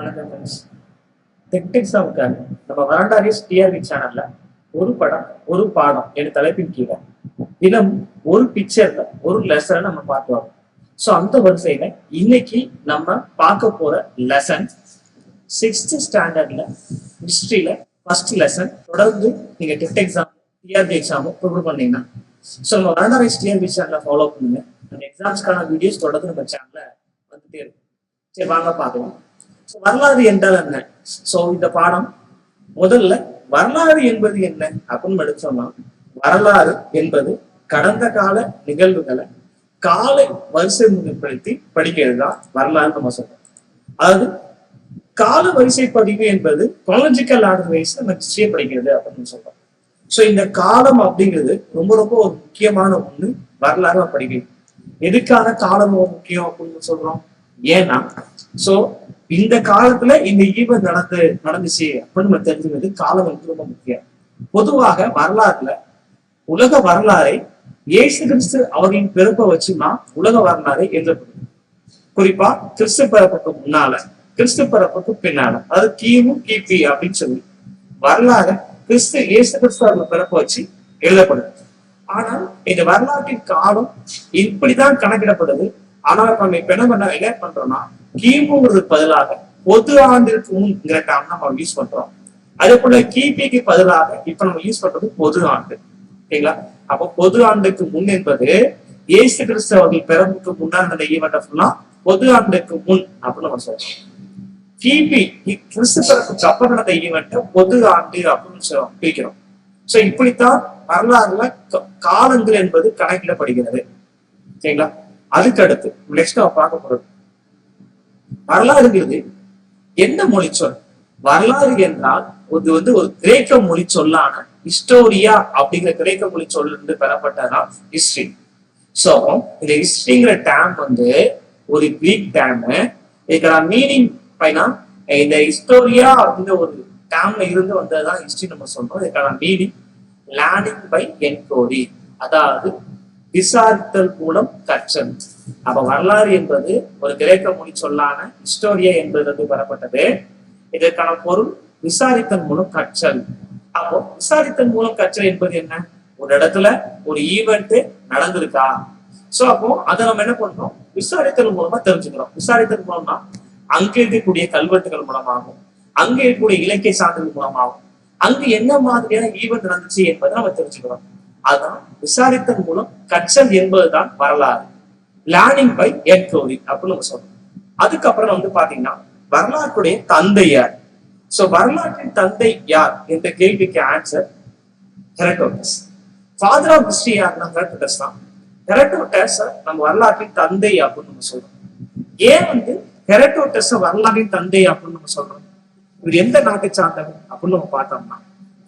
வணக்கம் friends tech எக்ஸாமுக்காக நம்ம வராண்டாரிஸ் டிஆர்வி சேனல்ல ஒரு படம் ஒரு பாடம் என்ற தலைப்பின் கீழே. தினம் ஒரு பிக்சர்ல ஒரு லெசனை நம்ம பார்த்து வரோம் ஸோ அந்த வரிசையில இன்னைக்கு நம்ம பார்க்க போற லெசன் சிக்ஸ்த் ஸ்டாண்டர்ட்ல ஹிஸ்டரியில ஃபர்ஸ்ட் லெசன் தொடர்ந்து நீங்க டெட் எக்ஸாம் டிஆர்பி எக்ஸாமும் ப்ரிப்பேர் பண்ணீங்கன்னா. ஸோ நம்ம வராண்டாரிஸ் டிஆர்பி சேனலை ஃபாலோ பண்ணுங்க. அந்த எக்ஸாம்ஸ்க்கான வீடியோஸ் தொடர்ந்து நம்ம சேனல்ல வந்துட்டே இருக்கும். சரி வாங்க பார்க்கலாம். வரலாறு என்றால் என்ன? சோ இந்த பாடம் முதல்ல வரலாறு என்பது என்ன? அப்படின்னு எடுத்தோம்னா வரலாறு என்பது கடந்த கால நிகழ்வுகளை காலை வரிசை முறைப்படுத்தி படிக்கிறது தான் வரலாறு நம்ம சொல்றோம். அதாவது கால வரிசை பதிவு என்பது குரோலஜிக்கல் ஆர்டர் வைஸ் நம்ம ஹிஸ்டரியை படிக்கிறது அப்படின்னு சொல்றோம். சோ இந்த காலம் அப்படிங்கிறது ரொம்ப ரொம்ப ஒரு முக்கியமான ஒண்ணு வரலாறு படிக்கணும். எதுக்கான காலம் முக்கியம் அப்படின்னு சொல்றோம்? ஏன்னா சோ இந்த காலத்துல இந்த ஈவெண்ட் நடந்து நடந்துச்சு அப்படின்னு நம்ம தெரிஞ்சுக்கிறது காலம் வந்து ரொம்ப முக்கியம். பொதுவாக வரலாறுல உலக வரலாறை இயேசு கிறிஸ்து அவர்களின் பிறப்பை வச்சுதான் உலக வரலாறை எழுதப்படுது குறிப்பா கிறிஸ்து பிறப்புக்கு முன்னால கிறிஸ்து பிறப்புக்கு பின்னால அதாவது கிமு கிபி அப்படின்னு சொல்லி வரலாறு கிறிஸ்து இயேசு கிறிஸ்து அவர்கள் பிறப்பை வச்சு எழுதப்படுது ஆனால் இந்த வரலாற்றின் காலம் இப்படிதான் கணக்கிடப்படுது. ஆனால் நம்ம இப்ப என்ன பண்ண என்ன பண்றோம்னா கிமுங்கிறது பதிலாக பொது ஆண்டிற்கு முன்ங்கிற டேம் நம்ம யூஸ் பண்றோம். அதே போல கிபிக்கு பதிலாக இப்ப நம்ம யூஸ் பண்றது பொது ஆண்டு. ஓகேங்களா? அப்ப பொது ஆண்டுக்கு முன் என்பது ஏசு கிறிஸ்து அவர்கள் பிறப்புக்கு முன்னாடி நடந்த ஈவெண்ட் ஃபுல்லா பொது ஆண்டுக்கு முன் அப்படின்னு நம்ம சொல்றோம். கிபி கிறிஸ்து பிறப்புக்கு அப்புறம் நடந்த ஈவெண்ட் பொது ஆண்டு அப்படின்னு பிரிக்கிறோம். சோ இப்படித்தான் வரலாறுல க- காலங்கள் என்பது கணக்கிடப்படுகிறது. சரிங்களா அதுக்கு அடுத்து நெக்ஸ்ட் நம்ம பார்க்க போறது வரலாறுங்கிறது என்ன மொழி சொல்? வரலாறு என்றால் இது வந்து ஒரு கிரேக்க மொழி சொல்லான ஹிஸ்டோரியா அப்படிங்கிற கிரேக்க மொழி சொல்லிருந்து பெறப்பட்டதான் ஹிஸ்டரி. சோ இந்த ஹிஸ்டரிங்கிற டேம் வந்து ஒரு கிரீக் டேம். இதுக்கான மீனிங் பைனா இந்த ஹிஸ்டோரியா அப்படிங்கிற ஒரு டேம்ல இருந்து வந்ததுதான் ஹிஸ்டரி நம்ம சொல்றோம். இதுக்கான மீனிங் லேர்னிங் பை என்கோரி அதாவது விசாரித்தல் மூலம் கற்றல். அப்ப வரலாறு என்பது ஒரு கிரேக்க மொழி சொல்லான ஹிஸ்டோரியா என்பது பெறப்பட்டது. இதற்கான பொருள் விசாரித்தல் மூலம் கற்றல். அப்போ விசாரித்தல் மூலம் கற்றல் என்பது என்ன? ஒரு இடத்துல ஒரு ஈவெண்ட் நடந்திருக்கா? சோ அப்போ அதை நம்ம என்ன பண்றோம்? விசாரித்தல் மூலமா தெரிஞ்சுக்கிறோம். விசாரித்தல் மூலமா அங்க இருக்கக்கூடிய கல்வெட்டுகள் மூலமாகும் அங்க இருக்கக்கூடிய இலக்கிய சான்றுகள் மூலமாகும் அங்கு என்ன மாதிரியான ஈவெண்ட் நடந்துச்சு என்பதை நம்ம தெரிஞ்சுக்கிறோம். அதான் விசாரித்தன் மூலம் கற்றல் என்பதுதான் வரலாறு. லேர்னிங் பை என்கோரி அப்படின்னு நம்ம சொல்றோம். அதுக்கப்புறம் வந்து பாத்தீங்கன்னா வரலாற்றுடைய தந்தை யார்? சோ வரலாற்றின் தந்தை யார் என்ற கேள்விக்கு answer Herodotus father of history யாருன்னா ஹெரட்டோட்டஸ் தான். ஹெரட்டோட்டஸ் நம்ம வரலாற்றின் தந்தை அப்படின்னு நம்ம சொல்றோம். ஏன் வந்து ஹெரட்டோட்டஸ் வரலாற்றின் தந்தை அப்படின்னு நம்ம சொல்றோம்? இவர் எந்த நாட்டை சார்ந்தவர் அப்படின்னு நம்ம பார்த்தோம்னா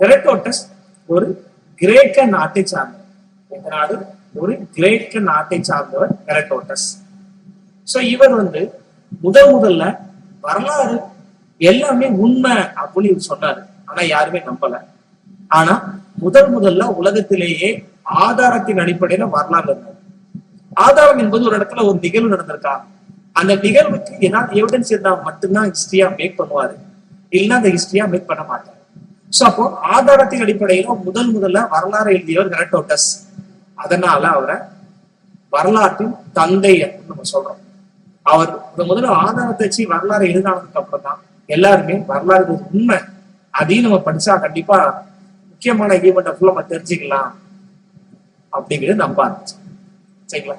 ஹெரட்டோட்டஸ் ஒரு கிரேக்க நாட்டை சார்ந்தவர். எந்த நாடு ஒரு கிரேக்க நாட்டை சார்ந்தவர் ஹெரட்டோட்டஸ் சோ இவர் வந்து முதல் முதல்ல வரலாறு எல்லாமே உண்மை அப்படின்னு இவர் சொன்னாரு. ஆனா யாருமே நம்பல. ஆனா முதல் முதல்ல உலகத்திலேயே ஆதாரத்தின் அடிப்படையில வரலாறு இருந்தது. ஆதாரம் என்பது ஒரு இடத்துல ஒரு நிகழ்வு நடந்திருக்கா? அந்த நிகழ்வுக்கு ஏதாவது எவிடன்ஸ் இருந்தா மட்டும்தான் ஹிஸ்டரியா மேக் பண்ணுவாரு. இல்லைன்னா அந்த ஹிஸ்டரியா மேக் பண்ண மாட்டாரு. சோ அப்போ ஆதாரத்தின் அடிப்படையில முதல் முதல்ல வரலாறு எழுதியவர் ஹெரட்டோட்டஸ் அதனால அவரை வரலாற்றின் தந்தை அப்படின்னு நம்ம சொல்றோம். அவர் முத முதல்ல ஆதாரத்தை வச்சு வரலாறு எழுதானதுக்கு அப்புறம் தான் எல்லாருமே வரலாறு உண்மை. அதையும் நம்ம படிச்சா கண்டிப்பா முக்கியமான ஈவெண்ட்டை ஃபுல்லா நம்ம தெரிஞ்சுக்கலாம் அப்படிங்கிறது நம்ப ஆரம்பிச்சு சரிங்களா?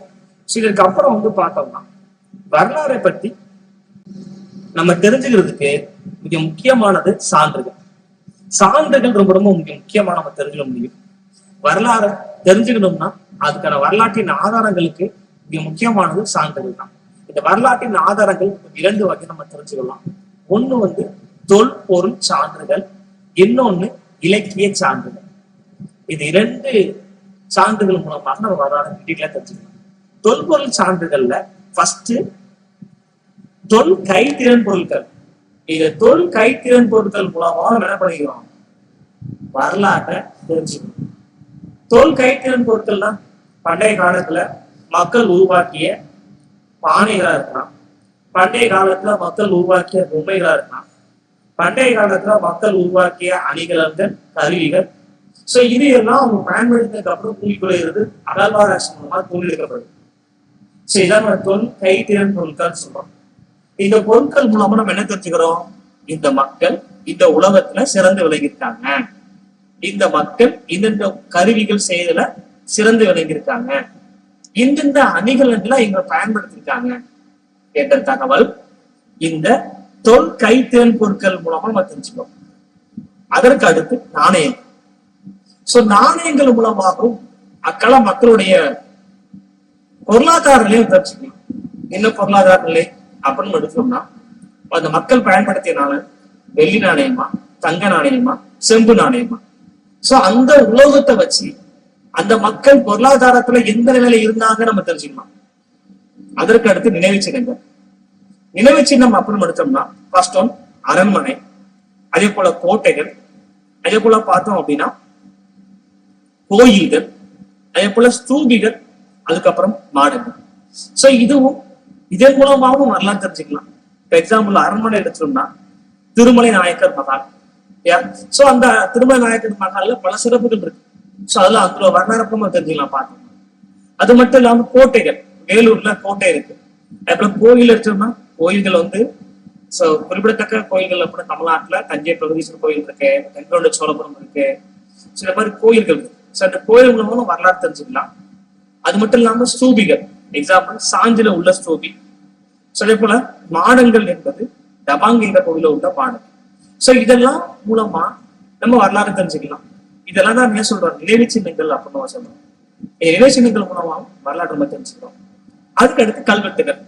ஸோ இதற்கு அப்புறம் வந்து பார்த்தோம்னா வரலாறை பத்தி நம்ம தெரிஞ்சுக்கிறதுக்கு மிக முக்கியமானது சான்றுகள். சான்றுகள் ரொம்ப ரொம்ப முக்கியமா. நம்ம தெரிஞ்சுக்க முடியும். வரலாறை தெரிஞ்சுக்கணும்னா அதுக்கான வரலாற்றின் ஆதாரங்களுக்கு மிக முக்கியமானது சான்றுகள் தான். இந்த வரலாற்றின் ஆதாரங்கள் இரண்டு வகை நம்ம தெரிஞ்சுக்கலாம். ஒண்ணு வந்து தொல்பொருள் சான்றுகள். இன்னொன்னு இலக்கிய சான்றுகள். இது இரண்டு சான்றுகள் மூலமாக நம்ம வரலாறு டீட்டெயிலா தெரிஞ்சுக்கலாம். தொல்பொருள் சான்றுகள்ல ஃபர்ஸ்ட் தொல் கைத்திறன் பொருட்கள். இது தொல் கைத்திறன் பொருட்கள் மூலமாக நம்ம என்ன பண்ணிக்கிறோம்? வரலாற்றை தெரிஞ்சுக்கணும். தொல் கைத்திறன் பொருட்கள்னா பண்டைய காலத்துல மக்கள் உருவாக்கிய பானைகளா இருக்கலாம். பண்டைய காலத்துல மக்கள் உருவாக்கிய பொம்மைகளா இருக்கலாம். பண்டைய காலத்துல மக்கள் உருவாக்கிய அணிகலன்கள் கருவிகள். சோ இது எல்லாம் அவங்க பயன்படுத்தினதுக்கு அப்புறம் கூலிக்குறையிறது அகழ்வாராய்ச்சி மூலமா தூண்டிருக்கப்படுது சோ இதான் தொல் கைத்திறன் பொருட்கள் சொல்றோம். இந்த பொருட்கள் மூலமா நம்ம என்ன தெரிஞ்சுக்கிறோம்? இந்த மக்கள் இந்த உலகத்துல சிறந்து விளங்கியிருக்காங்க. இந்த மக்கள் இந்தந்த கருவிகள் செய்தல சிறந்து விளங்கியிருக்காங்க. இந்தந்த அணிகலன்களை இவங்க பயன்படுத்திருக்காங்க என்ற தகவல் இந்த தொல் கைத்திறன் பொருட்கள் மூலமா நம்ம தெரிஞ்சுக்கிறோம். அதற்கு அடுத்து நாணயம். சோ நாணயங்கள் மூலமாகவும் அக்கள மக்களுடைய பொருளாதார நிலையை தெரிஞ்சுக்கலாம். என்ன பொருளாதார நிலை? அப்படின்னு எடுத்தோம்னா அந்த மக்கள் பயன்படுத்திய நாணயம் வெள்ளி நாணயமா தங்க நாணயமா செம்பு நாணயமா. சோ அந்த உலோகத்தை வச்சு அந்த மக்கள் பொருளாதாரத்துல எந்த நிலையில இருந்தாங்க நம்ம தெரிஞ்சுக்கலாம் அதற்கு அடுத்து நினைவு சின்னங்கள். நினைவு சின்னம் அப்படின்னு எடுத்தோம்னா ஃபர்ஸ்ட் ஒன் அரண்மனை. அதே போல கோட்டைகள். அதே போல பார்த்தோம் அப்படின்னா கோயில்கள். அதே போல ஸ்தூபிகள். அதுக்கப்புறம் மாடுகள். சோ இதுவும் இதன் மூலமாகவும் வரலாறு தெரிஞ்சுக்கலாம். இப்போ எக்ஸாம்பிள் அரண்மனை எடுத்தோம்னா திருமலை நாயக்கர் மகால். சோ அந்த திருமலை நாயக்கர் மகால்ல பல சிறப்புகள் இருக்கு. சோ அதுல அதுல வரலாறு தெரிஞ்சுக்கலாம் பார்த்தோம் அது மட்டும் இல்லாம கோட்டைகள். வேலூர்ல கோட்டை இருக்கு. அப்புறம் கோயில் எடுத்தோம்னா கோயில்கள் வந்து ஸோ குறிப்பிடத்தக்க கோயில்கள் அப்படின்னா தமிழ்நாட்டுல தஞ்சை பிரகதீஸ்வரர் கோயில் இருக்கு தென்கொண்ட சோழபுரம் இருக்கு. சில மாதிரி கோயில்கள் இருக்கு. ஸோ அந்த கோயில் மூலமாக வரலாறு தெரிஞ்சுக்கலாம். அது மட்டும் இல்லாம ஸ்தூபிகள். எக்ஸாம்பிள் சாஞ்சில உள்ள ஸ்தூபி. அதே போல மாடங்கள் என்பது டபாங்கிற கோவில உள்ள பாடல். சோ இதெல்லாம் மூலமா நம்ம வரலாறு தெரிஞ்சுக்கலாம். இதெல்லாம் தான் என்ன சொல்றோம்? நினைவு சின்னங்கள் அப்படின்னு சொல்றோம். நினைவு சின்னங்கள் மூலமா வரலாற்று நம்ம தெரிஞ்சுக்கிறோம். அதுக்கு அடுத்து கல்வெட்டுகள்.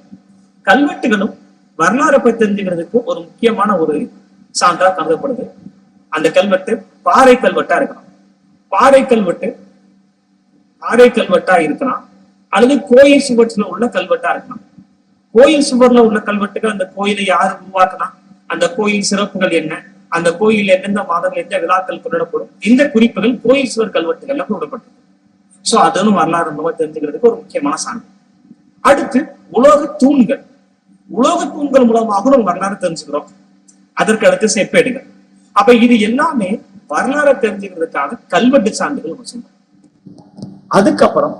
கல்வெட்டுகளும் வரலாறை பத்தி தெரிஞ்சுக்கிறதுக்கு ஒரு முக்கியமான ஒரு சான்றா கருதப்படுது. அந்த கல்வெட்டு பாறை கல்வெட்டா இருக்கலாம். பாறை கல்வெட்டு பாறை கல்வெட்டா இருக்கலாம். அல்லது கோயில் சுவற்றில் உள்ள கல்வெட்டா இருக்கலாம். கோயில் சுவர்ல உள்ள கல்வெட்டுகள் அந்த கோயிலை யாரு உருவாக்கலாம் அந்த கோயில் சிறப்புகள் என்ன? அந்த கோயில் எந்தெந்த மாதங்கள் எந்த விழாக்கள் கொண்டாடப்படும்? இந்த குறிப்புகள் கோயில் சுவர் கல்வெட்டுகள்ல கூடப்பட்டது சோ அதுவும் வரலாறு மூலமா தெரிஞ்சுக்கிறதுக்கு ஒரு முக்கியமான சான்று. அடுத்து உலோக தூண்கள். உலோக தூண்கள் மூலமாக நம்ம வரலாறு தெரிஞ்சுக்கிறோம். அதற்கு அடுத்து செப்பேடுகள். அப்ப இது எல்லாமே வரலாறு தெரிஞ்சுக்கிறதுக்காக கல்வெட்டு சான்றுகள் நம்ம அதுக்கப்புறம்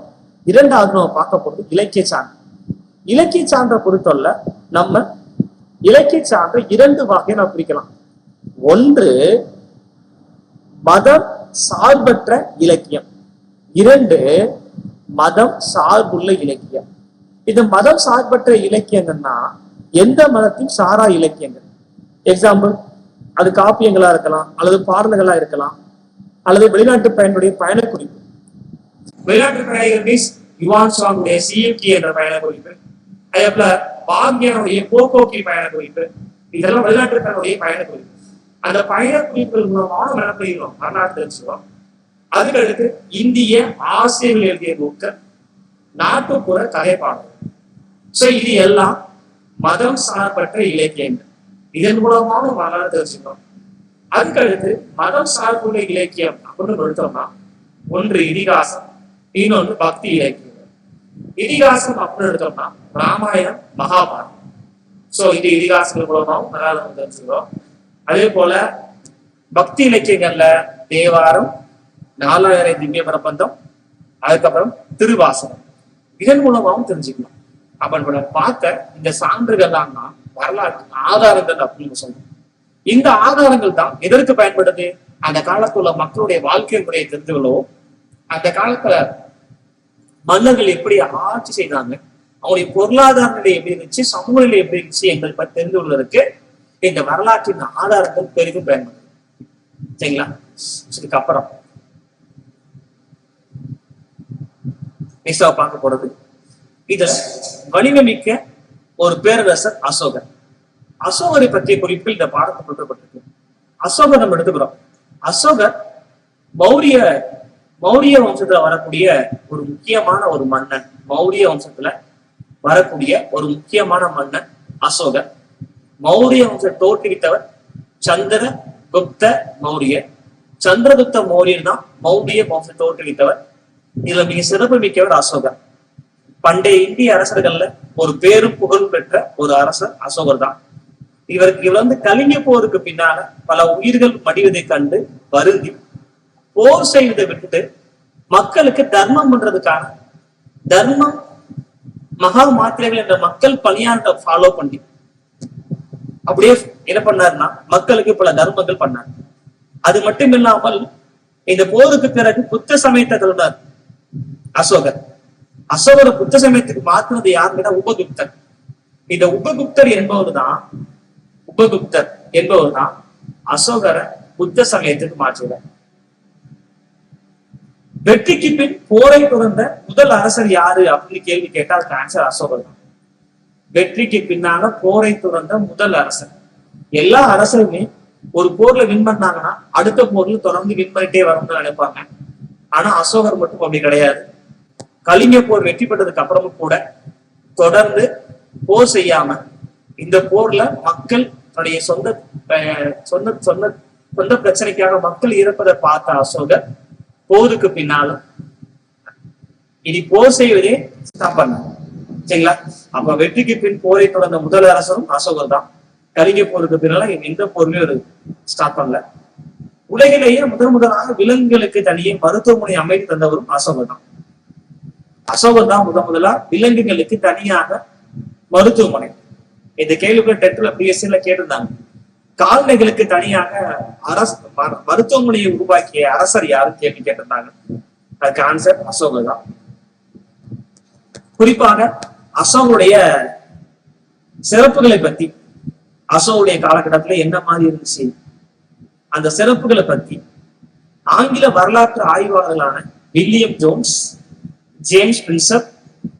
இரண்டாவது நம்ம பார்க்க போறது இலக்கிய சான்று. இலக்கிய சான்றை பொறுத்தவரை நம்ம இலக்கிய சான்றை இரண்டு வகையை நம்ம பிரிக்கலாம். ஒன்று மதம் சார்பற்ற இலக்கியம். இரண்டு மதம் சார்புள்ள இலக்கியம். இது மதம் சார்பற்ற இலக்கியங்கள்னா எந்த மதத்தையும் சாரா இலக்கியங்கள் எக்ஸாம்பிள் அது காப்பியங்களா இருக்கலாம் அல்லது பாடல்களா இருக்கலாம் அல்லது வெளிநாட்டு பயனுடைய பயண குறிப்பு வெளிநாட்டு பயணிகள் மீன்ஸ் யுவான் சாங்குடைய சிஎம்டி என்ற பயண குறிப்பு அதே போல பாக்யானுடைய போக்கோக்கி பயண குறிப்பு இதெல்லாம் வெளிநாட்டுக்காரனுடைய பயண குறிப்பு அந்த பயண குறிப்புகள் மூலமாக நம்ம என்ன பண்ணிடுவோம் வரலாற்று தெரிஞ்சுக்கிறோம். அதுக்கடுத்து இந்திய ஆசிரியர்கள் எழுதிய நூல்கள் நாட்டுப்புற கதைப்பாடல். சோ இது எல்லாம் மதம் சார்பற்ற இலக்கியங்கள். இதன் மூலமாக வரலாறு தெரிஞ்சுக்கிறோம். அதுக்கடுத்து மதம் சார்புள்ள இலக்கியம் அப்படின்னு எடுத்தோம்னா ஒன்று இதிகாசம் இன்னொன்று பக்தி இலக்கியம். இதிகாசம் அப்படின்னு எடுத்தோம்னா ராமாயணம் மகாபாரதம். சோ இது இதிகாசங்கள் மூலமாகவும் வரலாறு தெரிஞ்சுக்கிறோம் அதே போல பக்தி இலக்கியங்கள்ல தேவாரம் நாலாயிரம் திவ்ய பிரபந்தம் அதுக்கப்புறம் திருவாசனம் இதன் மூலமாகவும் தெரிஞ்சுக்கலாம். அப்ப நம்ம பார்த்த இந்த சான்றுகள்லாம் தான் வரலாற்று ஆதாரங்கள் அப்படின்னு சொல்லணும் இந்த ஆதாரங்கள் தான் எதற்கு பயன்படுது? அந்த காலத்துல உள்ள மக்களுடைய வாழ்க்கை முறையை தெரிந்துகளோ அந்த காலத்துல மன்னர்கள் எப்படி ஆட்சி செய்தாங்க? அவங்களுடைய பொருளாதார நிலை எப்படி இருந்துச்சு? சமூக நிலை எப்படி இருந்துச்சு? என்பதை பற்றி தெரிந்து கொள்வதற்கு இந்த வரலாற்றின் ஆதாரங்கள் பெரிதும் பயன்படுது சரிங்களா? இதுக்கப்புறம். பார்க்க போறது. இத வலிமைமிக்க ஒரு பேரரசர் அசோகர். அசோகரை பற்றிய குறிப்பில் இந்த பாடத்தை கொடுக்கப்பட்டிருக்கு. அசோகர் நம்ம எடுத்துக்கிறோம். அசோகர் மௌரிய மௌரிய வம்சத்துல வரக்கூடிய ஒரு முக்கியமான ஒரு மன்னன் மௌரிய வம்சத்துல வரக்கூடிய ஒரு முக்கியமான மன்னன் அசோகர். மௌரிய வம்சத்தை தோற்றுவித்தவர் சந்திர குப்த மௌரியர். சந்திரகுப்த மௌரியர் தான் மௌரிய வம்சத்தை தோற்றுவித்தவர். இதுல மிக சிறப்பு மிக்கவர் அசோகர். பண்டைய இந்திய அரசர்கள்ல ஒரு பேரும் புகழ் பெற்ற ஒரு அரசர் அசோகர் தான். இவருக்கு இவர் வந்து கலிங்க போருக்கு பின்னால பல உயிர்கள் மடிவதை கண்டு வருந்தி போர் செய்வதை விட்டுட்டு மக்களுக்கு தர்மம் பண்றதுக்கான தர்மம் மகா மாத்திரைகள் என்ற மக்கள் பணியாற்ற ஃபாலோ பண்ணி அப்படியே என்ன பண்ணாருன்னா மக்களுக்கு பல தர்மங்கள் பண்ணார். அது மட்டும் இல்லாமல் இந்த போருக்கு பிறகு புத்த சமயத்தை தந்தார் அசோகர். அசோகர் புத்த சமயத்துக்கு மாத்தினது யாருன்னா உபகுப்தர். இந்த உபகுப்தர் என்பவர் தான் உபகுப்தர் என்பவர் தான் அசோகரை புத்த சமயத்துக்கு மாற்றுகிறார் வெற்றிக்கு பின் போரை தொடர்ந்த முதல் அரசர் யாரு அப்படின்னு கேள்வி கேட்டால் அதுக்கு ஆன்சர் அசோகர் தான். வெற்றிக்கு பின்னால போரை தொடர்ந்த முதல் அரசர். எல்லா அரசருமே ஒரு போர்ல வின் பண்ணாங்கன்னா அடுத்த போர்ல தொடர்ந்து வின் பண்ணிட்டே வரணும்னு நினைப்பாங்க. ஆனா அசோகர் மட்டும் அப்படி கிடையாது. கலிங்க போர் வெற்றி பெற்றதுக்கு அப்புறமும் கூட தொடர்ந்து போர் செய்யாம இந்த போர்ல மக்கள் தன்னுடைய சொந்த சொந்த சொந்த சொந்த பிரச்சனைக்காக மக்கள் இறப்பதை பார்த்த அசோகர் போருக்கு பின்னாலும். இனி போர் செய்வதே ஸ்தாபனம் சரிங்களா? அப்ப வெற்றிக்கு பின் போரை தொடர்ந்த முதல் அரசரும் அசோகர் தான். கலிங்க போருக்கு பின்னால எந்த போருமே ஒரு ஸ்டாப் பண்ணல. உலகிலேயே முதன் முதலாக விலங்குகளுக்கு தனியே மருத்துவமனை அமைத்து தந்தவரும் அசோகர் தான். அசோகர் தான் முதன் முதலா விலங்குகளுக்கு தனியாக மருத்துவமனை. இந்த கேள்விக்குள்ள டெட்ல பிஎஸ்சில கேட்டிருந்தாங்க. கால்நடைகளுக்கு தனியாக அரசு மருத்துவமனையை உருவாக்கிய அரசர் யாரும் கேள்வி கேட்டிருந்தாங்க. அதுக்கு ஆன்சர் அசோகர் தான். குறிப்பாக அசோகருடைய சிறப்புகளை பத்தி அசோகருடைய காலகட்டத்துல என்ன மாதிரி இருந்துச்சு? அந்த சிறப்புகளை பத்தி ஆங்கில வரலாற்று ஆய்வாளர்களான William Jones James Prinsep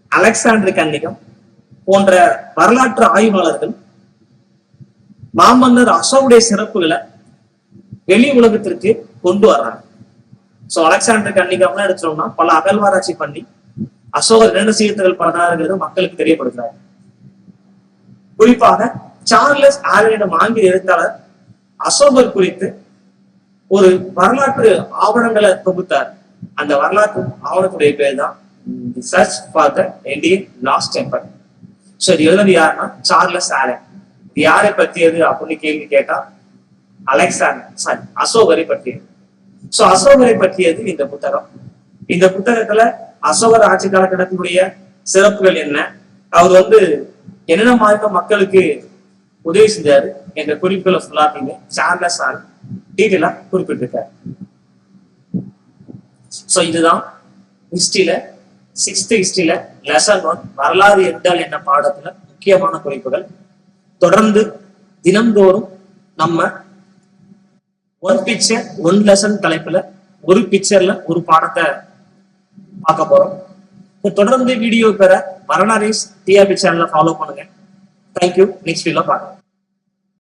Alexander Cunningham போன்ற வரலாற்று ஆய்வாளர்கள் மாமன்னர் அசோவுடைய சிறப்புகளை வெளி உலகத்திற்கு கொண்டு வர்றாங்க சோ அலெக்சாண்டர் கன்னிகம்லாம் எடுத்தோம்னா பல அகழ்வாராய்ச்சி பண்ணி அசோகர் என்னென்ன சீர்திருத்தங்கள் பண்ணாருங்கிறது மக்களுக்கு தெரியப்படுத்துறாங்க குறிப்பாக சார்லஸ் ஆலனிடம் ஆங்கில எழுத்தாளர் அசோகர் குறித்து ஒரு வரலாற்று ஆவணங்களை தொகுத்தார். அந்த வரலாற்று ஆவணத்துடைய பேர் தான் search for the Indian lost temple so இது எழுதுறது யாருன்னா சார்லஸ் ஆலன் யாரை பற்றியது அப்படின்னு கேள்வி கேட்டா அலெக்சாண்டர் சாரி அசோகரை பற்றியது. சோ அசோகரை பற்றியது இந்த புத்தகம். இந்த புத்தகத்துல அசோகர் ஆட்சி காலகட்டத்தினுடைய சிறப்புகள் என்ன? அவர் வந்து என்னென்ன மாதிரி மக்களுக்கு உதவி செஞ்சாரு என்ற குறிப்புகளை ஃபுல்லாத்தையுமே சார்லஸ் சார் டீட்டெயிலா குறிப்பிட்டிருக்காரு. சோ இதுதான் ஹிஸ்டரியில சிக்ஸ்த் ஹிஸ்டரியில லெசன் ஒன் வரலாறு என்றால் என்ன பாடத்துல முக்கியமான குறிப்புகள். தொடர்ந்து தினந்தோறும் நம்ம ஒன் பிக்சர் ஒன் லெசன் தலைப்புல ஒரு பிக்சர்ல ஒரு பாடத்தை பார்க்க போறோம். இப்ப தொடர்ந்து வீடியோ பெற மரணா ரேஸ் டிஆபி சேனலை ஃபாலோ பண்ணுங்க. தேங்க்யூ நெக்ஸ்ட் வீடியோ பார்க்கலாம்.